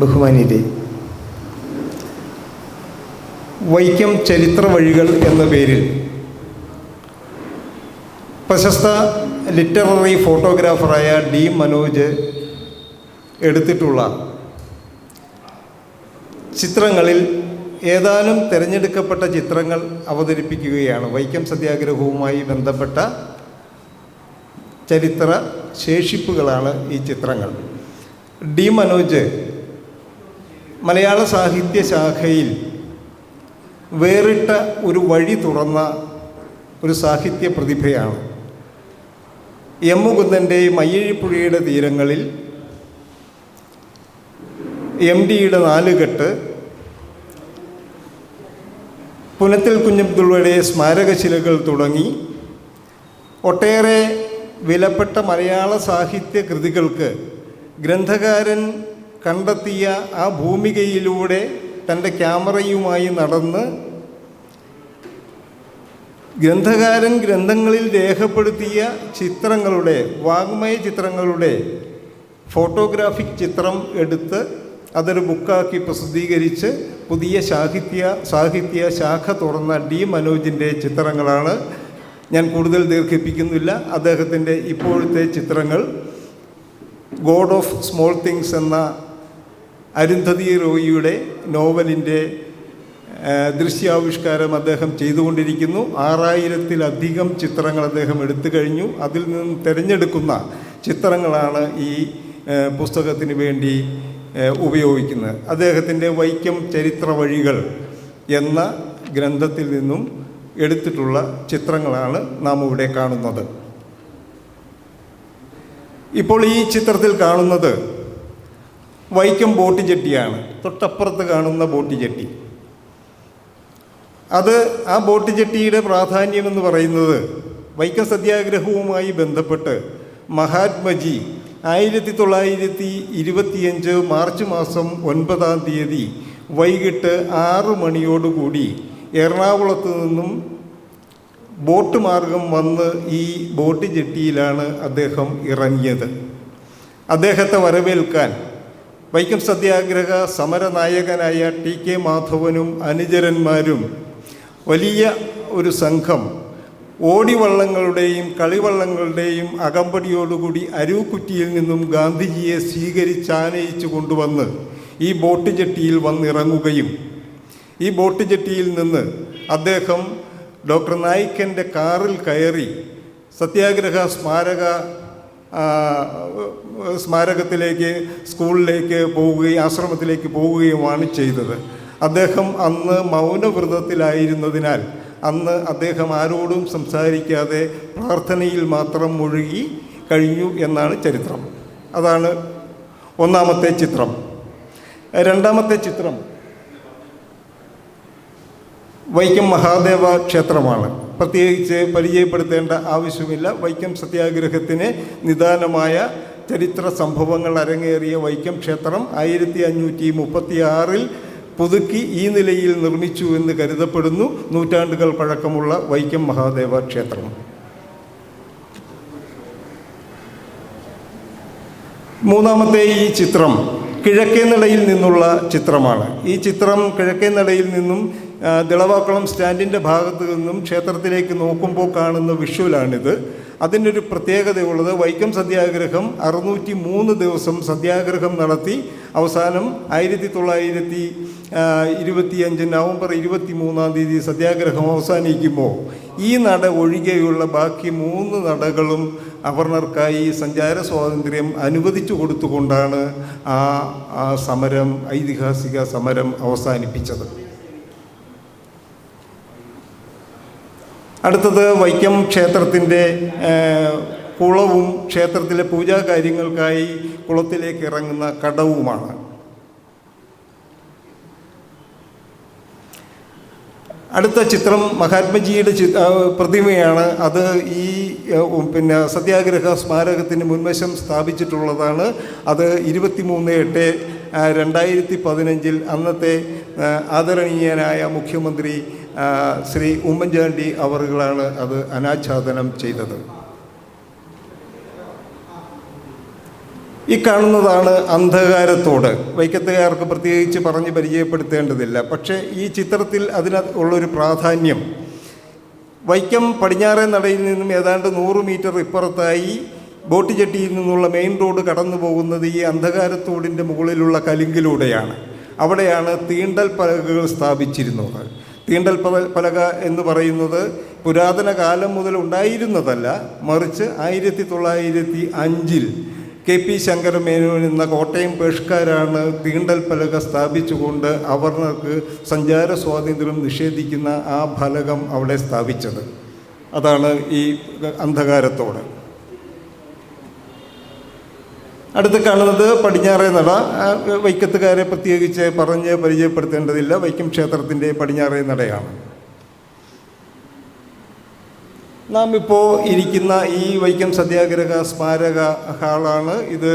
ബഹുമാനിയുടെ വൈക്കം ചരിത്ര വഴികൾ എന്ന പേരിൽ പ്രശസ്ത ലിറ്റററി ഫോട്ടോഗ്രാഫറായ ഡി മനോജ് എടുത്തിട്ടുള്ള ചിത്രങ്ങളിൽ ഏതാനും തിരഞ്ഞെടുക്കപ്പെട്ട ചിത്രങ്ങൾ അവതരിപ്പിക്കുകയാണ്. വൈക്കം സത്യാഗ്രഹവുമായി ബന്ധപ്പെട്ട ചരിത്ര ശേഷിപ്പുകളാണ് ഈ ചിത്രങ്ങൾ. ഡി മനോജ് മലയാള സാഹിത്യ ശാഖയിൽ വേറിട്ട ഒരു വഴി തുറന്ന ഒരു സാഹിത്യ പ്രതിഭയാണ്. എം മുകുന്ദന്റെ മയ്യഴിപ്പുഴയുടെ തീരങ്ങളിൽ എം ഡിയുടെ നാലുകെട്ട് പുനത്തിൽ കുഞ്ഞബ്ദുള്ളയുടെ സ്മാരകശിലകൾ തുടങ്ങി ഒട്ടേറെ വിലപ്പെട്ട മലയാള സാഹിത്യ കൃതികൾക്ക് ഗ്രന്ഥകാരൻ കണ്ടെത്തിയ ആ ഭൂമികയിലൂടെ തന്റെ ക്യാമറയുമായി നടന്ന് ഗ്രന്ഥകാരൻ ഗ്രന്ഥങ്ങളിൽ രേഖപ്പെടുത്തിയ ചിത്രങ്ങളുടെ വാങ്മയ ചിത്രങ്ങളുടെ ഫോട്ടോഗ്രാഫിക് ചിത്രം എടുത്ത് അതൊരു ബുക്കാക്കി പ്രസിദ്ധീകരിച്ച് പുതിയ സാഹിത്യ സാഹിത്യ ശാഖ തുറന്ന ഡി മനോജിന്റെ ചിത്രങ്ങളാണ് ഞാൻ കൂടുതൽ ദീർഘിപ്പിക്കുന്നില്ല. അദ്ദേഹത്തിന്റെ ഇപ്പോഴത്തെ ചിത്രങ്ങൾ ഗോഡ് ഓഫ് സ്മോൾ തിങ്സ് എന്ന അരുന്ധതി റോയിയുടെ നോവലിന്റെ ദൃശ്യാവിഷ്കാരം അദ്ദേഹം ചെയ്തുകൊണ്ടിരിക്കുന്നു. ആറായിരത്തിലധികം ചിത്രങ്ങൾ അദ്ദേഹം എടുത്തു കഴിഞ്ഞു. അതിൽ നിന്നും തിരഞ്ഞെടുക്കുന്ന ചിത്രങ്ങളാണ് ഈ പുസ്തകത്തിന് വേണ്ടി ഉപയോഗിക്കുന്നത്. അദ്ദേഹത്തിന്റെ വൈക്കം ചരിത്ര വഴികൾ എന്ന ഗ്രന്ഥത്തിൽ നിന്നും എടുത്തിട്ടുള്ള ചിത്രങ്ങളാണ് നാം ഇവിടെ കാണുന്നത്. ഇപ്പോൾ ഈ ചിത്രത്തിൽ കാണുന്നത് വൈക്കം ബോട്ട് ജെട്ടിയാണ്. തൊട്ടപ്പുറത്ത് കാണുന്ന ബോട്ട് ജെട്ടി. അത് ആ ബോട്ട് ജെട്ടിയുടെ പ്രാധാന്യം എന്ന് പറയുന്നത് വൈക്കം സത്യാഗ്രഹവുമായി ബന്ധപ്പെട്ട് മഹാത്മജി ആയിരത്തി തൊള്ളായിരത്തി ഇരുപത്തിയഞ്ച് മാർച്ച് മാസം ഒൻപതാം തീയതി വൈകിട്ട് ആറ് മണിയോടുകൂടി എറണാകുളത്ത് നിന്നും ബോട്ട് മാർഗം വന്ന് ഈ ബോട്ട് ജെട്ടിയിലാണ് അദ്ദേഹം ഇറങ്ങിയത്. അദ്ദേഹത്തെ വരവേൽക്കാൻ വൈക്കം സത്യാഗ്രഹ സമരനായകനായ ടി കെ മാധവനും അനുചരന്മാരും വലിയ ഒരു സംഘം ഓടിവള്ളങ്ങളുടെയും കളിവള്ളങ്ങളുടെയും അകമ്പടിയോടുകൂടി അരുക്കുറ്റിയിൽ നിന്നും ഗാന്ധിജിയെ സ്വീകരിച്ചാനയിച്ചു കൊണ്ടുവന്ന് ഈ ബോട്ട് ജെട്ടിയിൽ വന്നിറങ്ങുകയും ഈ ബോട്ട് ജെട്ടിയിൽ നിന്ന് അദ്ദേഹം ഡോക്ടർ നായിക്കന്റെ കാറിൽ കയറി സത്യാഗ്രഹ സ്മാരക സ്മാരകത്തിലേക്ക് സ്കൂളിലേക്ക് പോവുകയും ആശ്രമത്തിലേക്ക് പോവുകയുമാണ് ചെയ്തത്. അദ്ദേഹം അന്ന് മൗനവ്രതത്തിലായിരുന്നതിനാൽ അന്ന് അദ്ദേഹം ആരോടും സംസാരിക്കാതെ പ്രാർത്ഥനയിൽ മാത്രം മുഴുകി കഴിഞ്ഞു എന്നാണ് ചരിത്രം. അതാണ് ഒന്നാമത്തെ ചിത്രം. രണ്ടാമത്തെ ചിത്രം. വൈക്കം മഹാദേവ ക്ഷേത്രമാണ്. പ്രത്യേകിച്ച് പരിചയപ്പെടുത്തേണ്ട ആവശ്യമില്ല. വൈക്കം സത്യാഗ്രഹത്തിന് നിദാനമായ ചരിത്ര സംഭവങ്ങൾ അരങ്ങേറിയ വൈക്കം ക്ഷേത്രം ആയിരത്തി അഞ്ഞൂറ്റി മുപ്പത്തി ആറിൽ പുതുക്കി ഈ നിലയിൽ നിർമ്മിച്ചു എന്ന് കരുതപ്പെടുന്നു. നൂറ്റാണ്ടുകൾ പഴക്കമുള്ള വൈക്കം മഹാദേവ ക്ഷേത്രം. മൂന്നാമത്തെ ഈ ചിത്രം കിഴക്കേ നിന്നുള്ള ചിത്രമാണ്. ഈ ചിത്രം കിഴക്കേ നിന്നും ദിളവാക്കുളം സ്റ്റാൻഡിന്റെ ഭാഗത്തു നിന്നും ക്ഷേത്രത്തിലേക്ക് നോക്കുമ്പോൾ കാണുന്ന വിഷ്വലാണിത്. അതിനൊരു പ്രത്യേകതയുള്ളത് വൈക്കം സത്യാഗ്രഹം അറുന്നൂറ്റി മൂന്ന് ദിവസം സത്യാഗ്രഹം നടത്തി അവസാനം ആയിരത്തി തൊള്ളായിരത്തി ഇരുപത്തിയഞ്ച് നവംബർ ഇരുപത്തി മൂന്നാം തീയതി സത്യാഗ്രഹം അവസാനിക്കുമ്പോൾ ഈ നട ഒഴികെയുള്ള ബാക്കി മൂന്ന് നടകളും അവർണർക്കായി സഞ്ചാര സ്വാതന്ത്ര്യം അനുവദിച്ചു കൊടുത്തുകൊണ്ടാണ് ആ സമരം ഐതിഹാസിക സമരം അവസാനിപ്പിച്ചത്. അടുത്തത് വൈക്കം ക്ഷേത്രത്തിന്റെ കുളവും ക്ഷേത്രത്തിലെ പൂജാ കാര്യങ്ങൾക്കായി കുളത്തിലേക്ക് ഇറങ്ങുന്ന കടവുമാണ്. അടുത്ത ചിത്രം മഹാത്മജിയുടെ ചി പ്രതിമയാണ്. അത് ഈ പിന്നെ സത്യാഗ്രഹ സ്മാരകത്തിന് മുൻവശം സ്ഥാപിച്ചിട്ടുള്ളതാണ്. അത് ഇരുപത്തിമൂന്ന് എട്ട് രണ്ടായിരത്തി പതിനഞ്ചിൽ അന്നത്തെ ആദരണീയനായ മുഖ്യമന്ത്രി ശ്രീ ഉമ്മൻചാണ്ടി അവറുകളാണ് അത് അനാച്ഛാദനം ചെയ്തത്. ഈ കാണുന്നതാണ് അന്ധകാരത്തോട്. വൈക്കത്തുകാർക്ക് പ്രത്യേകിച്ച് പറഞ്ഞ് പരിചയപ്പെടുത്തേണ്ടതില്ല. പക്ഷേ ഈ ചിത്രത്തിൽ അതിന് ഉള്ളൊരു പ്രാധാന്യം. വൈക്കം പടിഞ്ഞാറേ നടയിൽ നിന്നും ഏതാണ്ട് നൂറ് മീറ്റർ ഇപ്പുറത്തായി ബോട്ട് ജെട്ടിയിൽ നിന്നുള്ള മെയിൻ റോഡ് കടന്നു പോകുന്നത് ഈ അന്ധകാരത്തോടിന്റെ മുകളിലുള്ള കലിങ്കിലൂടെയാണ്. അവിടെയാണ് തീണ്ടൽ പലകുകൾ സ്ഥാപിച്ചിരുന്നത്. തീണ്ടൽ പല പലക എന്ന് പറയുന്നത് പുരാതന കാലം മുതൽ ഉണ്ടായിരുന്നതല്ല. മറിച്ച് ആയിരത്തി തൊള്ളായിരത്തി അഞ്ചിൽ കെ പി ശങ്കരമേനോൻ എന്ന കോട്ടയം പേഷ്കാരാണ് തീണ്ടൽ പലക സ്ഥാപിച്ചുകൊണ്ട് അവർണർക്ക് സഞ്ചാര സ്വാതന്ത്ര്യം നിഷേധിക്കുന്ന ആ ഫലകം അവിടെ സ്ഥാപിച്ചത്. അതാണ് ഈ അന്ധകാരത്തോട്. അടുത്ത് കാണുന്നത് പടിഞ്ഞാറേ നട. വൈക്കത്തുകാരെ പ്രത്യേകിച്ച് പറഞ്ഞ് പരിചയപ്പെടുത്തേണ്ടതില്ല. വൈക്കം ക്ഷേത്രത്തിന്റെ പടിഞ്ഞാറേ നടയാണ്. നാം ഇപ്പോൾ ഇരിക്കുന്ന ഈ വൈക്കം സത്യാഗ്രഹ സ്മാരക ഹാളാണ്. ഇത്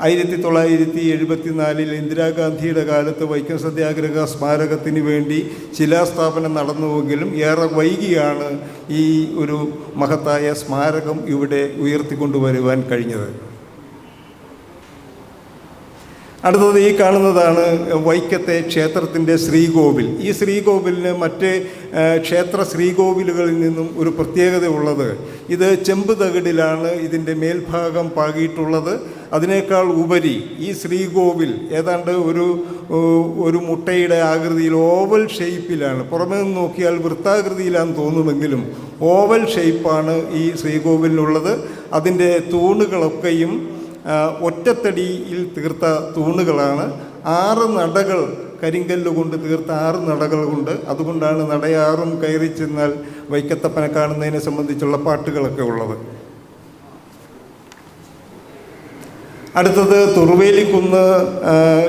ആയിരത്തി തൊള്ളായിരത്തി എഴുപത്തി നാലിൽ ഇന്ദിരാഗാന്ധിയുടെ കാലത്ത് വൈക്കം സത്യാഗ്രഹ സ്മാരകത്തിന് വേണ്ടി ശിലാസ്ഥാപനം നടന്നുവെങ്കിലും ഏറെ വൈകിയാണ് ഈ ഒരു മഹത്തായ സ്മാരകം ഇവിടെ ഉയർത്തിക്കൊണ്ടുവരുവാൻ കഴിഞ്ഞത്. അടുത്തത് ഈ കാണുന്നതാണ് വൈക്കത്തെ ക്ഷേത്രത്തിന്റെ ശ്രീകോവിൽ. ഈ ശ്രീകോവിലിന് മറ്റ് ക്ഷേത്ര ശ്രീകോവിലുകളിൽ നിന്നും ഒരു പ്രത്യേകത ഉള്ളത്. ഇത് ചെമ്പ് തകിടിലാണ് ഇതിന്റെ മേൽഭാഗം പാകിയിട്ടുള്ളത്. അതിനേക്കാൾ ഉപരി ഈ ശ്രീകോവിൽ ഏതാണ്ട് ഒരു ഒരു മുട്ടയുടെ ആകൃതിയിൽ ഓവൽ ഷേപ്പിലാണ്. പുറമേ നിന്ന് നോക്കിയാൽ വൃത്താകൃതിയിലാണെന്ന് തോന്നുമെങ്കിലും ഓവൽ ഷേപ്പാണ് ഈ ശ്രീകോവിലിനുള്ളത്. അതിന്റെ തൂണുകളൊക്കെയും ഒറ്റത്തടിയിൽ തീർത്ത തൂണുകളാണ്. ആറ് നടകൾ കരിങ്കല്ല് കൊണ്ട് തീർത്ത ആറ് നടകൾ കൊണ്ട് അതുകൊണ്ടാണ് നടയാറും കയറി ചെന്നാൽ വൈക്കത്തപ്പനെ കാണുന്നതിനെ സംബന്ധിച്ചുള്ള പാട്ടുകളൊക്കെ ഉള്ളത്. അടുത്തത് തുറുവേലിക്കുന്ന്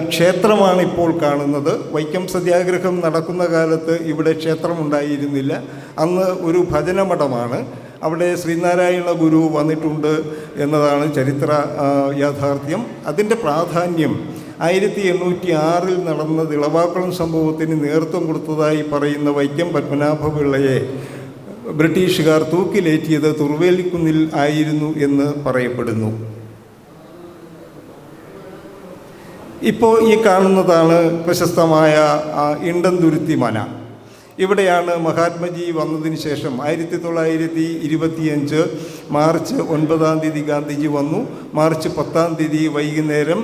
ക്ഷേത്രമാണ് ഇപ്പോൾ കാണുന്നത്. വൈക്കം സത്യാഗ്രഹം നടക്കുന്ന കാലത്ത് ഇവിടെ ക്ഷേത്രമുണ്ടായിരുന്നില്ല. അന്ന് ഒരു ഭജനമഠമാണ്. അവിടെ ശ്രീനാരായണ ഗുരു വന്നിട്ടുണ്ട് എന്നതാണ് ചരിത്ര യാഥാർത്ഥ്യം. അതിന്റെ പ്രാധാന്യം ആയിരത്തി എണ്ണൂറ്റി ആറിൽ നടന്ന തിളവാക്കുളം സംഭവത്തിന് നേതൃത്വം കൊടുത്തതായി പറയുന്ന വൈക്കം പത്മനാഭപിള്ളയെ ബ്രിട്ടീഷുകാർ തൂക്കിലേറ്റിയത് തുറുവേലിക്കുന്നിൽ ആയിരുന്നു എന്ന് പറയപ്പെടുന്നു. ഇപ്പോൾ ഈ കാണുന്നതാണ് പ്രശസ്തമായ ഇണ്ടന്തുരുത്തി മന. ഇവിടെയാണ് മഹാത്മജി വന്നതിന് ശേഷം ആയിരത്തി തൊള്ളായിരത്തി ഇരുപത്തിയഞ്ച് മാർച്ച് ഒൻപതാം തീയതി ഗാന്ധിജി വന്നു. മാർച്ച് പത്താം തീയതി വൈകുന്നേരം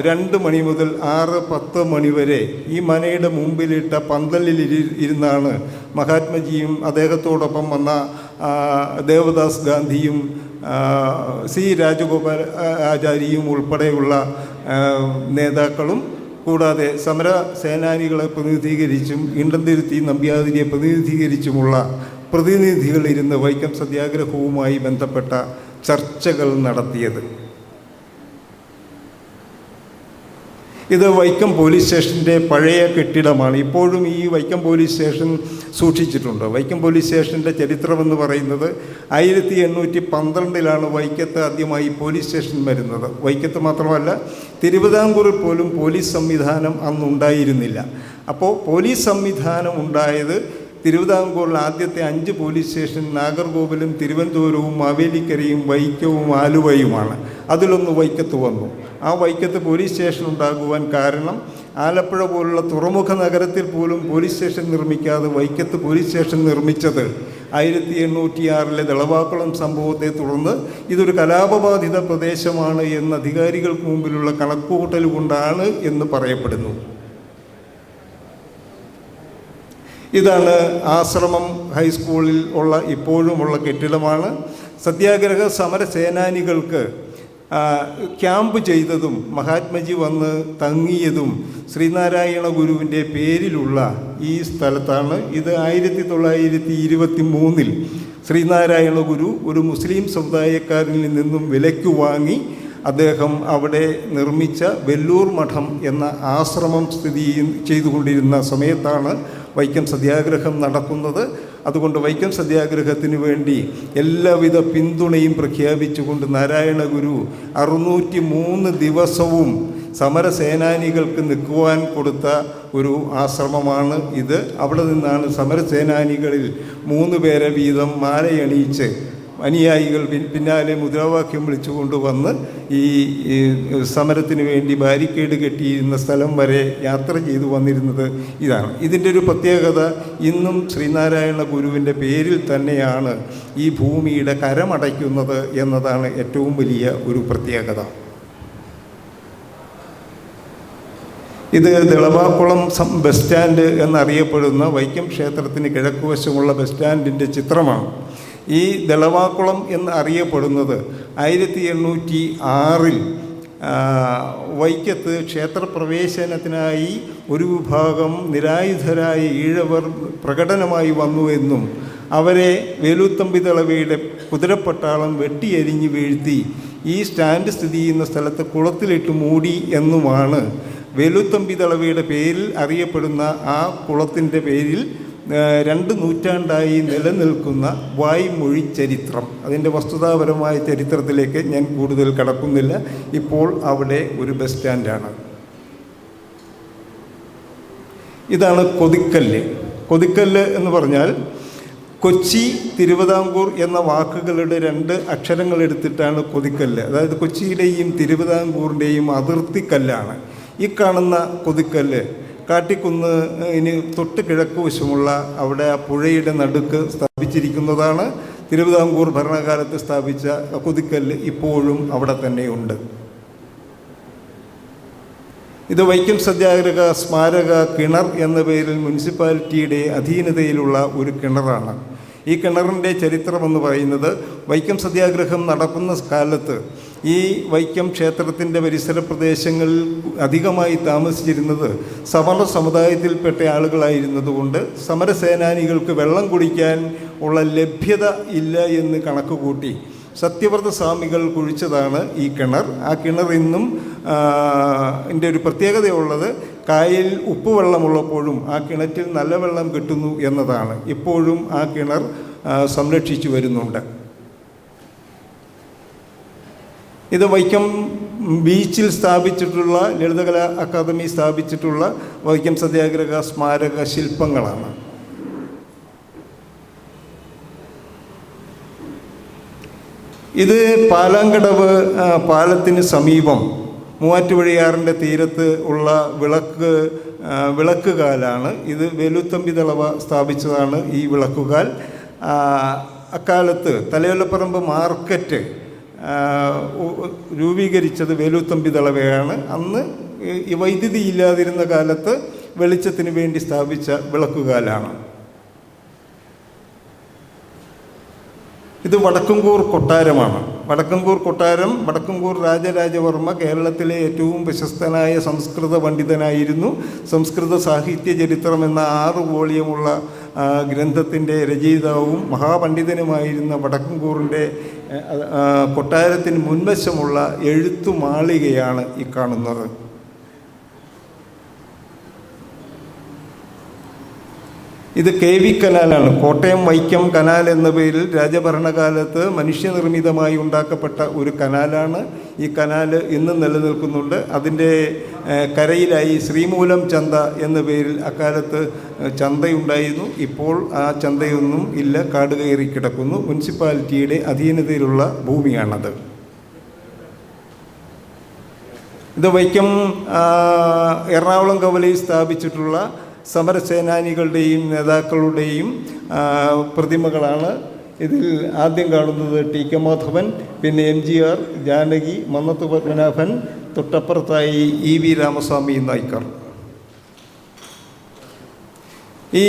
രണ്ട് മണി മുതൽ ആറ് പത്ത് മണി വരെ ഈ മനയുടെ മുമ്പിലിട്ട പന്തലിൽ ഇരുന്നാണ് മഹാത്മജിയും അദ്ദേഹത്തോടൊപ്പം വന്ന ദേവദാസ് ഗാന്ധിയും സി രാജഗോപാൽ ആചാര്യയും ഉൾപ്പെടെയുള്ള നേതാക്കളും കൂടാതെ സമര സേനാനികളെ പ്രതിനിധീകരിച്ചും ഇണ്ടന്തിരുത്തി നമ്പ്യാതിരിയെ പ്രതിനിധീകരിച്ചുമുള്ള പ്രതിനിധികളിരുന്ന് വൈക്കം സത്യാഗ്രഹവുമായി ബന്ധപ്പെട്ട ചർച്ചകൾ നടത്തിയത്. ഇത് വൈക്കം പോലീസ് സ്റ്റേഷന്റെ പഴയ കെട്ടിടമാണ്. ഇപ്പോഴും ഈ വൈക്കം പോലീസ് സ്റ്റേഷൻ സൂക്ഷിച്ചിട്ടുണ്ട്. വൈക്കം പോലീസ് സ്റ്റേഷന്റെ ചരിത്രമെന്ന് പറയുന്നത് ആയിരത്തി എണ്ണൂറ്റി പന്ത്രണ്ടിലാണ് വൈക്കത്ത് ആദ്യമായി പോലീസ് സ്റ്റേഷൻ വരുന്നത്. വൈക്കത്ത് മാത്രമല്ല തിരുവിതാംകൂറിൽ പോലും പോലീസ് സംവിധാനം അന്നുണ്ടായിരുന്നില്ല. അപ്പോൾ പോലീസ് സംവിധാനം ഉണ്ടായത് തിരുവിതാംകൂറിൽ ആദ്യത്തെ അഞ്ച് പോലീസ് സ്റ്റേഷൻ നാഗർകോവിലും തിരുവനന്തപുരവും മാവേലിക്കരയും വൈക്കവും ആലുവയുമാണ്. അതിലൊന്ന് വൈക്കത്ത് വന്നു. ആ വൈക്കത്ത് പോലീസ് സ്റ്റേഷൻ ഉണ്ടാകുവാൻ കാരണം ആലപ്പുഴ പോലുള്ള തുറമുഖ നഗരത്തിൽ പോലും പോലീസ് സ്റ്റേഷൻ നിർമ്മിക്കാതെ വൈക്കത്ത് പോലീസ് സ്റ്റേഷൻ നിർമ്മിച്ചത് ആയിരത്തി എണ്ണൂറ്റി ആറിലെ ദളവാക്കുളം സംഭവത്തെ തുടർന്ന് ഇതൊരു കലാപബാധിത പ്രദേശമാണ് എന്ന് അധികാരികൾക്ക് മുമ്പിലുള്ള കണക്കുകൂട്ടൽ കൊണ്ടാണ് എന്ന് പറയപ്പെടുന്നു. ഇതാണ് ആശ്രമം ഹൈസ്കൂളിൽ ഉള്ള ഇപ്പോഴുമുള്ള കെട്ടിടമാണ്. സത്യാഗ്രഹ സമര സേനാനികൾക്ക് ക്യാമ്പ് ചെയ്തതും മഹാത്മജി വന്ന് തങ്ങിയതും ശ്രീനാരായണ ഗുരുവിന്റെ പേരിലുള്ള ഈ സ്ഥലത്താണ്. ഇത് ആയിരത്തി തൊള്ളായിരത്തി ഇരുപത്തി മൂന്നിൽ ശ്രീനാരായണ ഗുരു ഒരു മുസ്ലിം സമുദായക്കാരിൽ നിന്നും വിലയ്ക്ക് വാങ്ങി അദ്ദേഹം അവിടെ നിർമ്മിച്ച വെല്ലൂർ മഠം എന്ന ആശ്രമം സ്ഥിതി ചെയ്തുകൊണ്ടിരുന്ന സമയത്താണ് വൈക്കം സത്യാഗ്രഹം നടക്കുന്നത്. അതുകൊണ്ട് വൈക്കം സത്യാഗ്രഹത്തിന് വേണ്ടി എല്ലാവിധ പിന്തുണയും പ്രഖ്യാപിച്ചുകൊണ്ട് നാരായണ ഗുരു അറുന്നൂറ്റി മൂന്ന് ദിവസവും സമരസേനാനികൾക്ക് നിൽക്കുവാൻ കൊടുത്ത ഒരു ആശ്രമമാണ് ഇത്. അവിടെ നിന്നാണ് സമരസേനാനികളിൽ മൂന്ന് പേരെ വീതം മാലയണിയിച്ച് അനുയായികൾ പിന്നാലെ മുദ്രാവാക്യം വിളിച്ചുകൊണ്ട് വന്ന് ഈ സമരത്തിന് വേണ്ടി ബാരിക്കേഡ് കെട്ടിയിരുന്ന സ്ഥലം വരെ യാത്ര ചെയ്തു വന്നിരുന്നത് ഇതാണ്. ഇതിന്റെ ഒരു പ്രത്യേകത ഇന്നും ശ്രീനാരായണ ഗുരുവിന്റെ പേരിൽ തന്നെയാണ് ഈ ഭൂമിയുടെ കരമടയ്ക്കുന്നത് എന്നതാണ് ഏറ്റവും വലിയ ഒരു പ്രത്യേകത. ഇത് ദളവാക്കുളം സം ബസ് സ്റ്റാൻഡ് എന്നറിയപ്പെടുന്ന വൈക്കം ക്ഷേത്രത്തിന് കിഴക്കുവശമുള്ള ബസ് സ്റ്റാൻഡിന്റെ ചിത്രമാണ്. ഈ ദളവാക്കുളം എന്ന് അറിയപ്പെടുന്നത് ആയിരത്തി എണ്ണൂറ്റി ആറിൽ വൈക്കത്ത് ക്ഷേത്രപ്രവേശനത്തിനായി ഒരു വിഭാഗം നിരായുധരായ ഈഴവർ പ്രകടനമായി വന്നുവെന്നും അവരെ വേലുത്തമ്പി തളവയുടെ കുതിരപ്പട്ടാളം വെട്ടിയരിഞ്ഞ് വീഴ്ത്തി ഈ സ്റ്റാൻഡ് സ്ഥിതി ചെയ്യുന്ന സ്ഥലത്ത് കുളത്തിലിട്ട് മൂടി എന്നുമാണ് വേലുത്തമ്പി തളവയുടെ പേരിൽ അറിയപ്പെടുന്ന ആ കുളത്തിന്റെ പേരിൽ രണ്ട് നൂറ്റാണ്ടായി നിലനിൽക്കുന്ന വായ്മൊഴി ചരിത്രം. അതിന്റെ വസ്തുതാപരമായ ചരിത്രത്തിലേക്ക് ഞാൻ കൂടുതൽ കടക്കുന്നില്ല. ഇപ്പോൾ അവിടെ ഒരു ബസ് സ്റ്റാൻഡാണ്. ഇതാണ് കൊതിക്കല്ല്. കൊതിക്കല്ല് എന്ന് പറഞ്ഞാൽ കൊച്ചി തിരുവിതാംകൂർ എന്ന വാക്കുകളുടെ രണ്ട് അക്ഷരങ്ങൾ എടുത്തിട്ടാണ് കൊതിക്കല്ല്. അതായത് കൊച്ചിയുടെയും തിരുവിതാംകൂറിന്റെയും അതിർത്തിക്കല്ലാണ് ഈ കാണുന്ന കൊതിക്കല്ല് കാട്ടിക്കുന്ന് ഇനി തൊട്ട് കിഴക്ക് വശമുള്ള അവിടെ ആ പുഴയുടെ നടുക്ക് സ്ഥാപിച്ചിരിക്കുന്നതാണ് തിരുവിതാംകൂർ ഭരണകാലത്ത് സ്ഥാപിച്ച കൊതിക്കല്ല് ഇപ്പോഴും അവിടെ തന്നെയുണ്ട്. ഇത് വൈക്കം സത്യാഗ്രഹ സ്മാരക കിണർ എന്ന പേരിൽ മുനിസിപ്പാലിറ്റിയുടെ അധീനതയിലുള്ള ഒരു കിണറാണ്. ഈ കിണറിന്റെ ചരിത്രമെന്ന് പറയുന്നത് വൈക്കം സത്യാഗ്രഹം നടക്കുന്ന കാലത്ത് ഈ വൈക്കം ക്ഷേത്രത്തിന്റെ പരിസര പ്രദേശങ്ങളിൽ അധികമായി താമസിച്ചിരുന്നത് സവർണ സമുദായത്തിൽപ്പെട്ട ആളുകളായിരുന്നതുകൊണ്ട് സമരസേനാനികൾക്ക് വെള്ളം കുടിക്കാൻ ഉള്ള ലഭ്യത ഇല്ല എന്ന് കണക്ക് കൂട്ടി സത്യവ്രത സ്വാമികൾ കുഴിച്ചതാണ് ഈ കിണർ. ആ കിണർ ഇന്നും എന്റെ ഒരു പ്രത്യേകതയുള്ളത് കായൽ ഉപ്പുവെള്ളമുള്ളപ്പോഴും ആ കിണറ്റിൽ നല്ല വെള്ളം കിട്ടുന്നു എന്നതാണ്. ഇപ്പോഴും ആ കിണർ സംരക്ഷിച്ചു വരുന്നുണ്ട്. ഇത് വൈക്കം ബീച്ചിൽ സ്ഥാപിച്ചിട്ടുള്ള ലളിതകലാ അക്കാദമി സ്ഥാപിച്ചിട്ടുള്ള വൈക്കം സത്യാഗ്രഹ സ്മാരക ശില്പങ്ങളാണ്. ഇത് പാലാങ്കടവ് പാലത്തിന് സമീപം മൂവാറ്റുപുഴയാറിന്റെ തീരത്ത് ഉള്ള വിളക്ക് വിളക്കുകാലാണ്. ഇത് വേലുത്തമ്പി തളവ സ്ഥാപിച്ചതാണ് ഈ വിളക്കുകാൽ. അക്കാലത്ത് തലയൊലപ്പറമ്പ് മാർക്കറ്റ് രൂപീകരിച്ചത് വേലുത്തമ്പി തളവയാണ്. അന്ന് ഈ- വൈദ്യുതി ഇല്ലാതിരുന്ന കാലത്ത് വെളിച്ചത്തിന് വേണ്ടി സ്ഥാപിച്ച വിളക്കുകാലാണ്. ഇത് വടക്കുംകൂർ കൊട്ടാരമാണ്. വടക്കുംകൂർ കൊട്ടാരം വടക്കുംകൂർ രാജരാജവർമ്മ കേരളത്തിലെ ഏറ്റവും പ്രശസ്തനായ സംസ്കൃത പണ്ഡിതനായിരുന്നു. സംസ്കൃത സാഹിത്യ ചരിത്രം എന്ന ആറ് വോളിയമുള്ള ഗ്രന്ഥത്തിന്റെ രചയിതാവും മഹാപണ്ഡിതനുമായിരുന്ന വടക്കുംകൂറിന്റെ കൊട്ടാരത്തിന് മുൻവശമുള്ള എഴുത്തുമാളികയാണ് ഈ കാണുന്നത്. ഇത് കെ വി കനാലാണ്. കോട്ടയം വൈക്കം കനാൽ എന്ന പേരിൽ രാജഭരണകാലത്ത് മനുഷ്യനിർമ്മിതമായി ഉണ്ടാക്കപ്പെട്ട ഒരു കനാലാണ്. ഈ കനാൽ ഇന്നും നിലനിൽക്കുന്നുണ്ട്. അതിന്റെ കരയിലായി ശ്രീമൂലം ചന്ത എന്ന പേരിൽ അക്കാലത്ത് ചന്തയുണ്ടായിരുന്നു. ഇപ്പോൾ ആ ചന്തയൊന്നും ഇല്ല. കാട് കയറി കിടക്കുന്നു. മുനിസിപ്പാലിറ്റിയുടെ അധീനതയിലുള്ള ഭൂമിയാണത്. ഇത് വൈക്കം എറണാകുളം കവലയിൽ സ്ഥാപിച്ചിട്ടുള്ള സമരസേനാനികളുടെയും നേതാക്കളുടെയും പ്രതിമകളാണ് ഇതിൽ ആദ്യം കാണുന്നത് ടി കെ മാധവൻ പിന്നെ M G R Janaki Mannath Padmanabhan തൊട്ടപ്പുറത്തായി ഇ വി രാമസ്വാമി നായ്ക്കർ. ഈ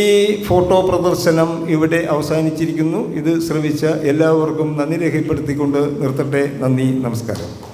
ഫോട്ടോ പ്രദർശനം ഇവിടെ അവസാനിച്ചിരിക്കുന്നു. ഇത് ശ്രമിച്ച എല്ലാവർക്കും നന്ദി രേഖപ്പെടുത്തിക്കൊണ്ട് നിർത്തട്ടെ. നന്ദി നമസ്കാരം.